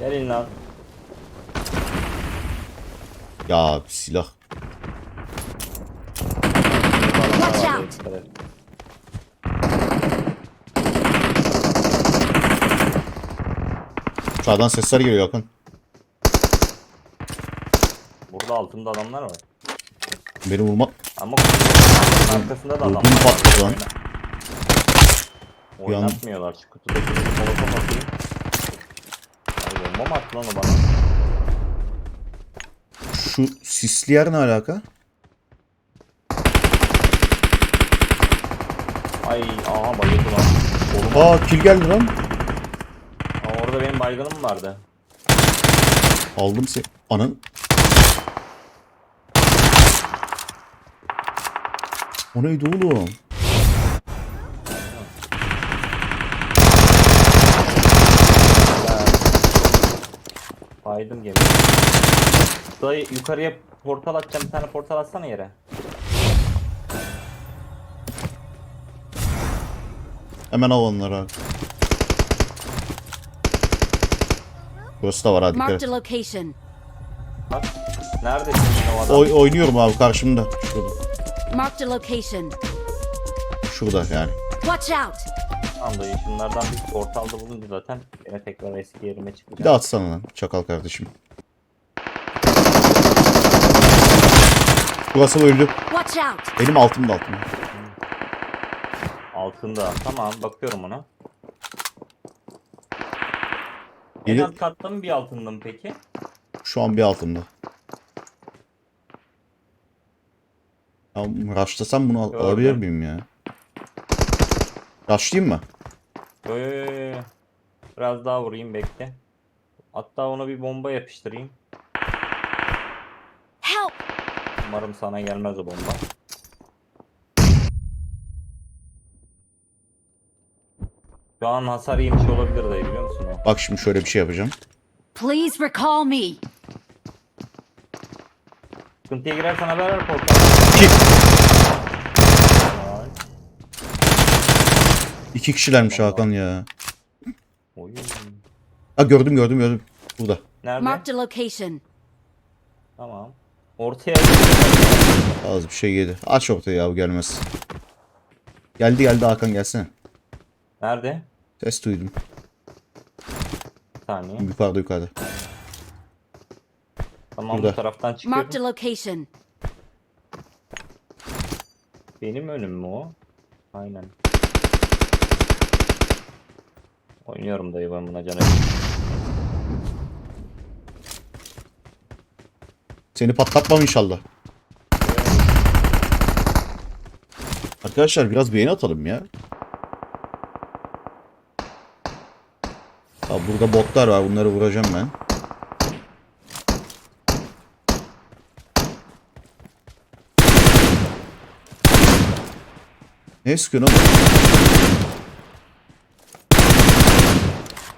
Gelin lan. Ya silah. Watch out. Sağdan sesler geliyor Hakan. Burada altında adamlar var. Beni vurma. Ama kutunun arkasında da adamlar Ödüm var. patladı lan. Oynatmıyorlar şu kutudaki molotof atayım. Bomba mı attı lan o bana? Şu sisli yer ne alaka? Ay aha bayıldı lan. Koluma. Aa kill geldi lan. Aa, orada benim baygınım vardı. Aldım seni. Anan. O neydi oğlum? Baydım gemi. Dayı yukarıya portal atacağım bir tane portal atsana yere. Hemen al onları abi. Burası da var hadi dikkat Marked et. a location. Bak. Neredesin o adam? Oy, oynuyorum abi karşımda. Şurada. Marked a location. Şurada yani. Watch out. Tamam dayı şunlardan bir portalda bulunca zaten yine tekrar eski yerime Bir çıkacağım. daha atsana lan çakal kardeşim. Burası öldü. Watch out. Benim altımda altımda. Altında. Tamam bakıyorum ona. En Geri, alt katta mı bir altında mı peki? şu an bir altımda. Ya rushlasam bunu al- Gördüm. alabilir miyim ya? Rushlayayım mı? Yo, yo, yo, yo. Biraz daha vurayım bekle. Hatta ona bir bomba yapıştırayım. Help. Umarım sana gelmez o bomba. Şu an hasar yemiş olabilir dayı biliyor musun o? Bak şimdi şöyle bir şey yapacağım. Please recall me. Sıkıntıya girersen haber ver. İki, iki kişilermiş Allah. Hakan ya. Oy. Ha gördüm gördüm gördüm. Burada. Nerede? Marked a location. Tamam. Ortaya Az bir şey yedi. Aç ortaya ya bu gelmez. Geldi geldi Hakan gelsene. Nerede? Ses duydum. Bir saniye. Yukarıda yukarıda. Tamam Burada. bu taraftan Marked a çıkıyorum. location. Benim önüm mü o? Aynen. Oynuyorum dayı ben buna canım. Seni patlatmam inşallah. Arkadaşlar biraz beğeni atalım ya. Abi burada botlar var. Bunları vuracağım ben. Ne sıkıyorsun?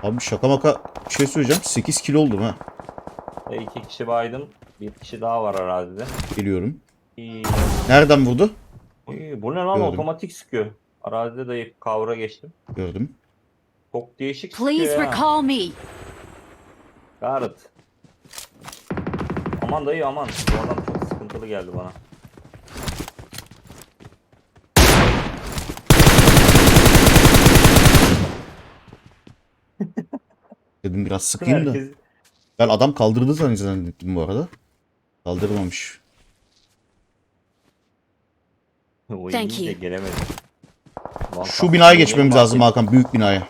Abi şaka maka bir şey söyleyeceğim. 8 kilo oldum ha. Ve iki kişi baydım. Bir kişi daha var arazide. Geliyorum. İyi. Nereden vurdu? İyi, Bu ne lan Gördüm. otomatik sıkıyor. Arazide dayı kavra geçtim. Gördüm. Çok değişik Please sıkıyor ya. recall me. Garrett. Aman dayı aman. Bu adam çok sıkıntılı geldi bana. Dedim biraz sıkayım da. Ben adam kaldırdı zannettim bu arada. Kaldırmamış. O Thank you. gelemedim. Şu binaya geçmemiz lazım Hakan. Büyük binaya.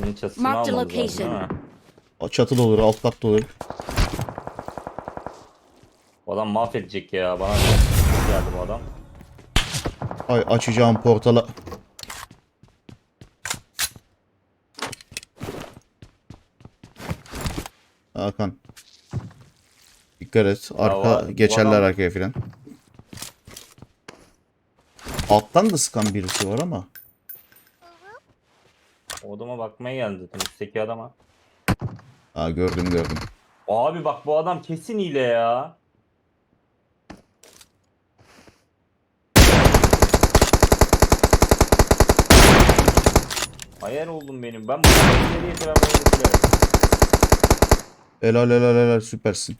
Bunun çatısını Marked almamız lazım location. mi? Çatı da olur, alt kat da olur. Bu adam mahvedecek ya. Bana çok geldi bu adam. Ay açacağım portala. Hakan. Dikkat et. Arka bu geçerler adam- arkaya filan. Alttan da sıkan birisi var ama. O adama bakmaya geldi zaten üstteki adama. Ha gördüm gördüm. Abi bak bu adam kesin hile ya. Hayal oldum benim. Ben bu bunu bitirerim. Helal helal helal süpersin.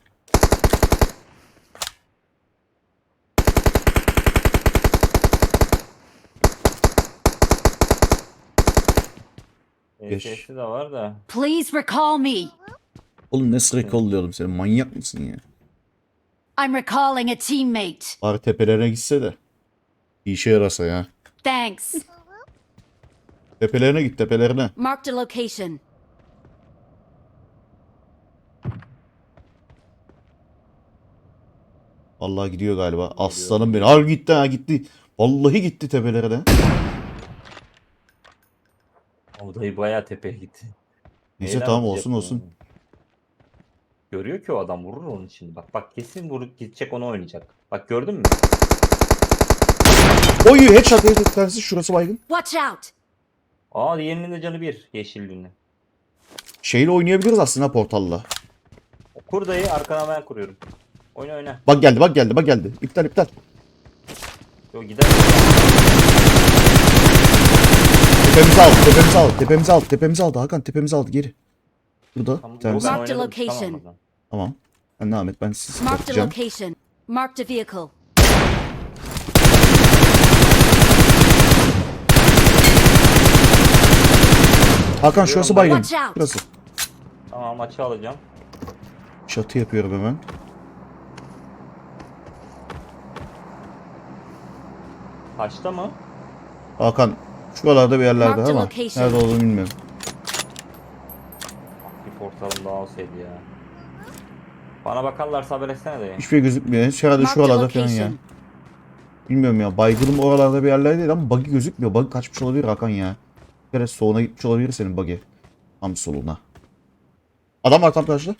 Geç. De var da. Please recall me. Oğlum ne sıra kolluyorum seni manyak mısın ya? I'm recalling a teammate. Bari tepelerine gitse de. Bir işe yarasa ya. Thanks. Tepelerine git tepelerine. Marked a location. Allah gidiyor galiba. Aslanım benim. Al gitti ha gitti. Vallahi gitti tepelerine. O dayı bayağı tepeye gitti. Neyse Neyle tamam olsun olsun. Görüyor ki o adam vurur onun için. Bak bak kesin vurup gidecek onu oynayacak. Bak gördün mü? Oy headshot headshot tanesi şurası baygın. Watch out. Aa diğerinin de canı bir. Yeşilliğinin. Şeyle oynayabiliriz aslında portalla. Kur dayı arkana ben kuruyorum. Oyna oyna. Bak geldi bak geldi bak geldi. İptal iptal. Yo gider. Tepemizi aldı tepemizi aldı tepemizi aldı tepemizi aldı Hakan tepemizi aldı geri. Burada Tamam, tanesi. ben Marked oynadım, location. tamam o zaman. Tamam. Ben devam et ben sizi Marked a bakacağım. location. Marked a vehicle. Hakan şurası baygın. Watch out. Burası. Tamam maçı alacağım. Çatı yapıyorum hemen. Kaçta mı? Hakan şuralarda bir yerlerde Marked ama location. nerede olduğunu bilmiyorum. Bir portalım daha olsaydı ya. Bana bakarlarsa haber etsene dayı. Hiçbir şey gözükmüyor. Herhalde Marked şuralarda falan ya. location. Bilmiyorum ya. Baygınım oralarda bir yerlerde değil ama buggy gözükmüyor. Buggy kaçmış olabilir Hakan ya. Bir kere soluna gitmiş olabilir senin buggy. Tam soluna. Adam var tam karşıda.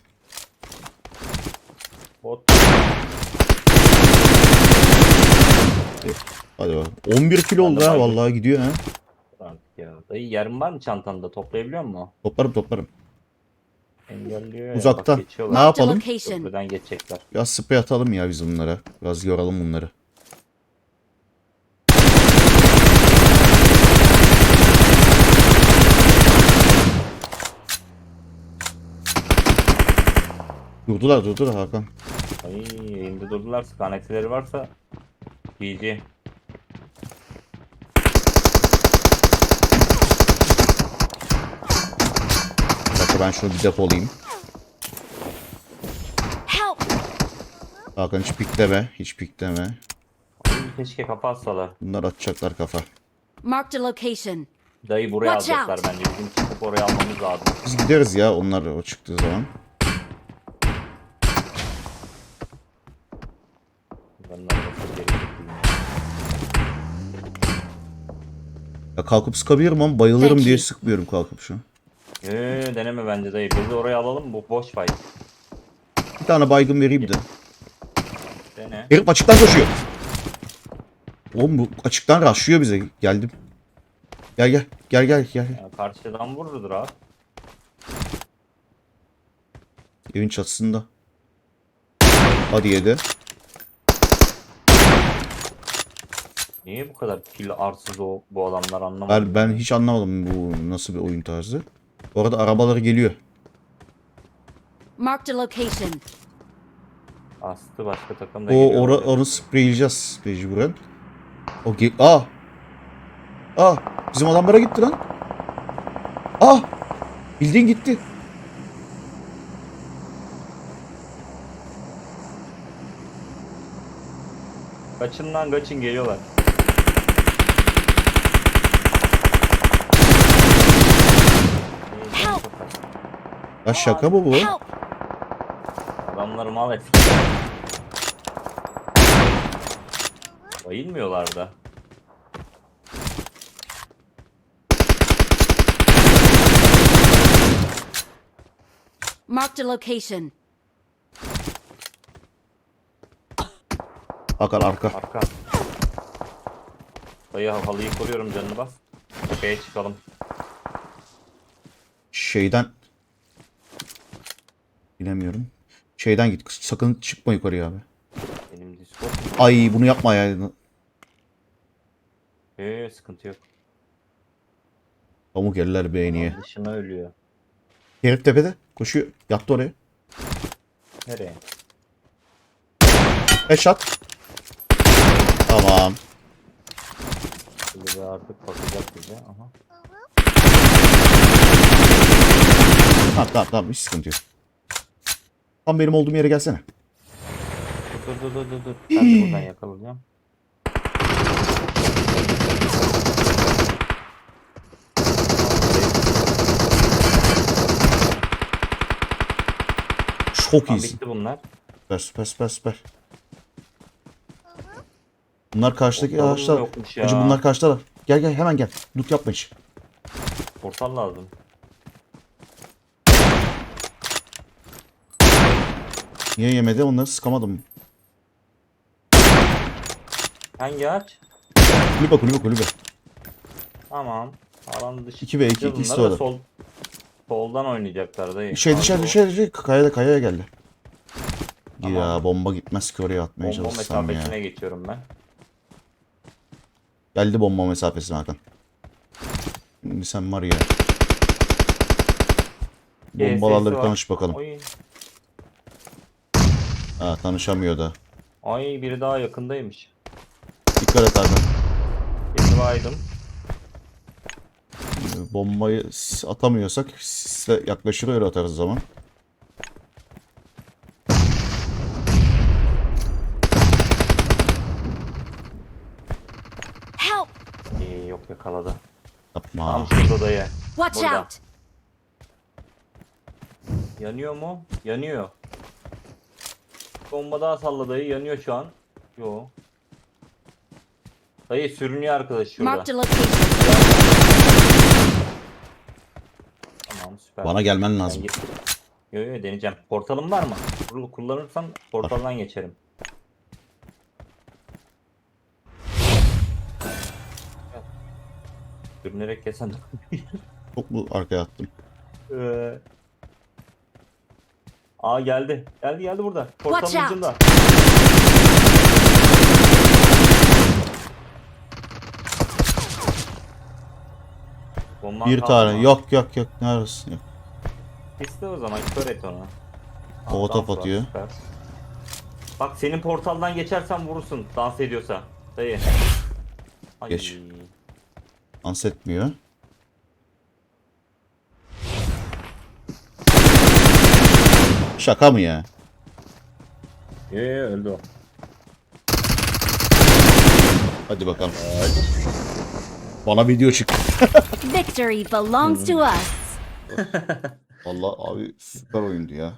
Hadi bak. 11 kilo oldu ha vallahi gidiyor ha. Ya. Dayı yarım var mı çantanda? Toplayabiliyor musun? Toplarım toplarım. Engelliyor ya. Uzaktan. Bak Ne geçiyorlar. Yapalım? location. Köprüden geçecekler. Biraz sprey atalım ya biz bunlara. Biraz yoralım bunları. Durdular durdular Hakan. Ay elimde durdular. Sıkan eksileri varsa GG. Dakika ben şunu bir depolayayım. Hakan hiç pikleme. Hiç pikleme. Keşke kafa atsalar. Bunlar atacaklar kafa. Marked a location. Dayı buraya Watch alacaklar out. bence. Bizim çıkıp oraya almamız lazım. Biz gideriz ya onlar o çıktığı zaman. Ya kalkıp sıkabilirim ama bayılırım Thank diye you. sıkmıyorum kalkıp şu an. Ee, deneme bence dayı. Bizi oraya alalım. Bu boş fight. Bir tane baygın vereyim de. Dene. Herif açıktan koşuyor. Oğlum bu açıktan rushlıyor bize. Geldim. Gel gel. Gel gel gel. Ya, karşıdan vururdur abi. Evin çatısında. Hadi yedi. Niye bu kadar kill arsız o bu adamlar anlamadım. Ben, ben hiç anlamadım bu nasıl bir oyun tarzı. Bu arada arabaları geliyor. Marked a location. Astı başka takım da O geliyor. ora, onu spreyleyeceğiz mecburen. O ge Aa! Aa! Bizim adamlara gitti lan. Aa! Bildiğin gitti. Kaçın lan kaçın geliyorlar. İyi, Help. çok kaç. Ya şaka mı bu? Adamları mal et. Bayılmıyorlar da. Marked a location. Hakan arka. Arka. Dayı halıyı koruyorum canını bas. Tepeye çıkalım. Şeyden bilemiyorum. Şeyden git. Sakın çıkma yukarıya abi. Benim Discord. Ay bunu yapma ya. Eee sıkıntı yok. Pamuk eller beğeniye. Dışına ölüyor. Herif tepede. Koşuyor. Yattı oraya. Nereye? Headshot. Tamam. Şimdi artık bakacak bize. Aha. Tamam tamam tamam hiç sıkıntı yok. Tam benim olduğum yere gelsene. Dur dur dur dur dur. Ben de buradan yakalayacağım. Çok Tamam iyisin. bitti bunlar. Süper süper süper süper. Bunlar karşıdaki ağaçlar. yokmuş ya. Hacı bunlar karşıdalar. Gel gel hemen gel. Loot yapma hiç. Portal lazım. Niye yemedi onları sıkamadım. Hangi ağaç? Kulübe kulübe kulübe. Tamam. Alan dışı. 2 ve 2 çıkacağız ikisi de orada. Sol, soldan oynayacaklar dayı. Şey dışarı dışarı dışarı kayaya kayaya geldi. Ya Tamam. bomba gitmez ki oraya atmaya Bomba çalışsam mesafesine ya. geçiyorum ben. Geldi bomba mesafesine Hakan. Şimdi sen var ya. Bombalarla bir tanış bakalım. Oy. Ha tanışamıyor da. Ay biri daha yakındaymış. Dikkat et Hakan. Birini baydım. Bombayı atamıyorsak size yaklaşır öyle atarız zaman. Help! İyi yok yakaladı. Yapma. Tam şurada dayı. Watch Burada. out! Yanıyor mu? Yanıyor. Bomba daha salla dayı. Yanıyor şu an. Yo. Dayı sürünüyor arkadaş şurada. Marked a location. Tamam süper. Bana gelmen Ben lazım. Yo yo deneyeceğim. Portalım var mı? Bunu kullanırsan portaldan geçerim. Sürünerek kesen Çok mu arkaya attım? Ee, Aa geldi. Geldi geldi burada. Watch out. ucunda. Bomban Bir kaldı tane. mı? Yok yok yok. Neredesin? Yok. İste o zaman kör et onu. O Aa, top dans var, atıyor. süper. Bak senin portaldan geçersen vurursun dans ediyorsa. Dayı. Ay. Geç. Dans etmiyor. Şaka mı ya? Yo, yo, öldü o. Hadi bakalım. Bana video çık. Victory belongs to us. Vallahi abi süper oyundu ya.